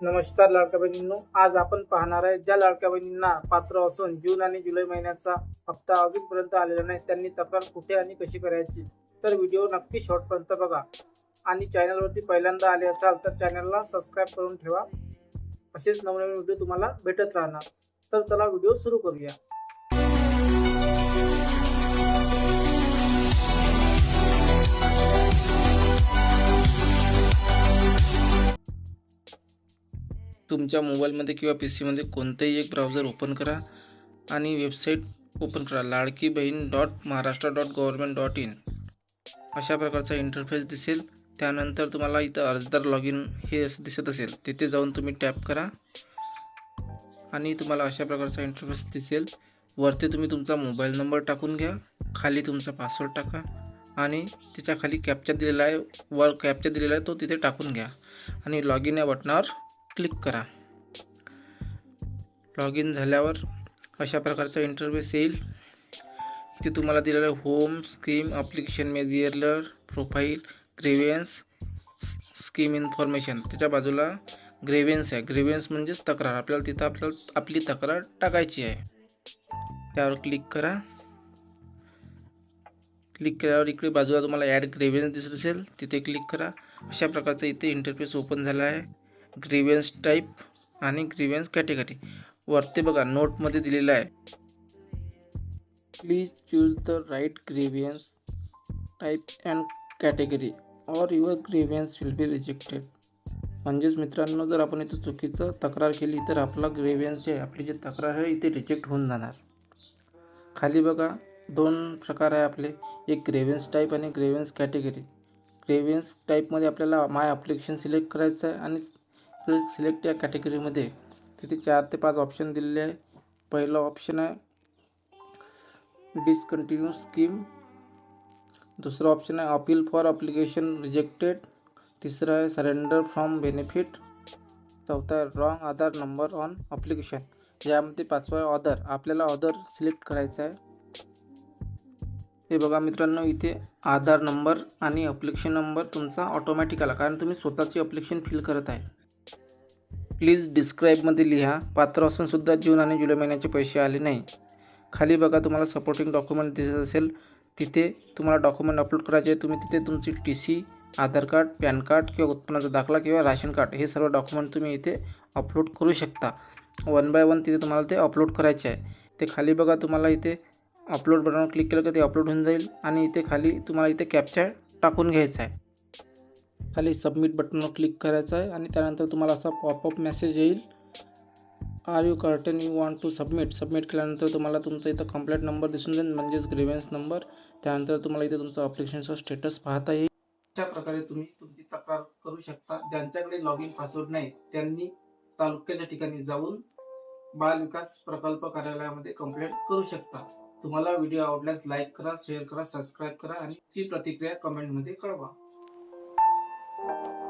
नमस्कार लाडक्या बहिणींनो. आज आपण पाहणार आहे ज्या लाडक्या बहिणींना पात्र असून जून आणि जुलै महिन्याचा हप्ता अजूनपर्यंत आलेला नाही त्यांनी तक्रार कुठे आणि कशी करायची? तर व्हिडिओ नक्की शॉर्टपर्यंत बघा. आणि चॅनलवरती पहिल्यांदा आले असाल तर चॅनलला सबस्क्राईब करून ठेवा. असेच नवनवीन व्हिडिओ तुम्हाला भेटत राहणार. तर चला व्हिडिओ सुरू करूया. तुमच्या मोबाईलमध्ये किंवा पी सीमध्ये कोणतेही एक ब्राउझर ओपन करा आणि वेबसाईट ओपन करा. Ladki Bahin dot Maharashtra dot government dot in. अशा प्रकारचा इंटरफेस दिसेल. त्यानंतर तुम्हाला इथं अर्जदार लॉग इन हे असं दिसत असेल. तिथे जाऊन तुम्ही टॅप करा. आणि तुम्हाला अशा प्रकारचा इंटरफेस दिसेल. वरती तुम्ही तुमचा मोबाईल नंबर टाकून घ्या. खाली तुमचा पासवर्ड टाका. आणि त्याच्याखाली कॅप्चा दिलेला आहे. वर कॅप्चा दिलेला आहे. तो तिथे टाकून घ्या. आणि लॉग इन या बटनावर क्लिक करा. लॉग इन झाल्यावर अशा प्रकारचा इंटरफेस येईल. इथे तुम्हाला दिलेलं होम स्कीम ॲप्लिकेशन मेजिअरलर प्रोफाईल ग्रेव्हियन्स स्कीम इन्फॉर्मेशन त्याच्या बाजूला ग्रेव्हियन्स आहे. ग्रेव्हियन्स म्हणजेच तक्रार. आपल्याला तिथं आपल्याला आपली तक्रार टाकायची आहे. त्यावर क्लिक करा. क्लिक केल्यावर इकडे बाजूला तुम्हाला ॲड ग्रेव्हियन्स दिसत असेल तिथे क्लिक करा. अशा प्रकारचं इथे इंटरफेस ओपन झाला आहे. ग्रीवेन्स टाईप आणि ग्रीवेन्स कॅटेगरी वरती बघा नोटमध्ये दिलेलं आहे. Please choose the right grievance type and category or your grievance will be rejected म्हणजेच मित्रांनो जर आपण इथं चुकीचं तक्रार केली तर आपला ग्रेव्हियन्स जे आहे आपली जी तक्रार आहे इथे रिजेक्ट होऊन जाणार. खाली बघा दोन प्रकार आहे आपले. एक ग्रेव्हियन्स टाईप आणि ग्रेव्हियन्स कॅटेगरी ग्रेव्हियन्स टाईपमध्ये आपल्याला माय ॲप्लिकेशन सिलेक्ट करायचं आहे आणि सिलेक्ट या कॅटेगरीमध्ये तिथे चार ते पाच ऑप्शन दिलेले आहे. पहिलं ऑप्शन आहे डिसकंटिन्यू स्कीम दुसरं ऑप्शन आहे अपील फॉर अप्लिकेशन रिजेक्टेड तिसरं आहे सरेंडर फ्रॉम बेनिफिट चौथा आहे wrong Aadhaar number on application यामध्ये पाचवा आहे ऑदर आपल्याला ऑदर सिलेक्ट करायचं आहे. हे बघा मित्रांनो इथे आधार नंबर आणि अप्लिकेशन नंबर तुमचा ऑटोमॅटिक आला. कारण तुम्ही स्वतःची अप्लिकेशन फिल करत आहे. प्लीज डिस्क्राईबमध्ये लिहा. पात्र असूनसुद्धा जून आणि जुलै महिन्याचे पैसे आले नाही. खाली बघा तुम्हाला सपोर्टिंग डॉक्युमेंट दिसत असेल. तिथे तुम्हाला डॉक्युमेंट अपलोड करायचे आहे. तुम्ही तिथे तुमची T C Aadhaar card PAN card किंवा उत्पन्नाचा दाखला किंवा राशन कार्ड हे सर्व डॉक्युमेंट तुम्ही इथे अपलोड करू शकता. वन बाय वन तिथे तुम्हाला ते अपलोड करायचे आहे. ते खाली बघा तुम्हाला इथे अपलोड बटनवर क्लिक केलं की ते अपलोड होऊन जाईल आणि इथे खाली तुम्हाला इथे कॅप्चा टाकून घ्यायचं आहे. खाली सबमिट बटनवर क्लिक करायचं आहे आणि त्यानंतर तुम्हाला असा पॉपअप मेसेज येईल. Are you certain you want to submit submit केल्यानंतर तुम्हाला तुमचा इथं कंप्लेंट नंबर दिसून जाईल म्हणजेच ग्रेव्हन्स नंबर त्यानंतर तुम्हाला इथे तुमचं अप्लिकेशनचा स्टेटस पाहता येईल. अशा प्रकारे तुम्ही तुमची तक्रार करू शकता. ज्यांच्याकडे लॉग इन पासवर्ड नाही त्यांनी तालुक्याच्या ठिकाणी जाऊन बाल विकास प्रकल्प कार्यालयामध्ये कंप्लेंट करू शकता. तुम्हाला व्हिडिओ आवडल्यास लाईक करा शेअर करा सबस्क्राईब करा आणि ती प्रतिक्रिया कमेंटमध्ये कळवा. Thank you.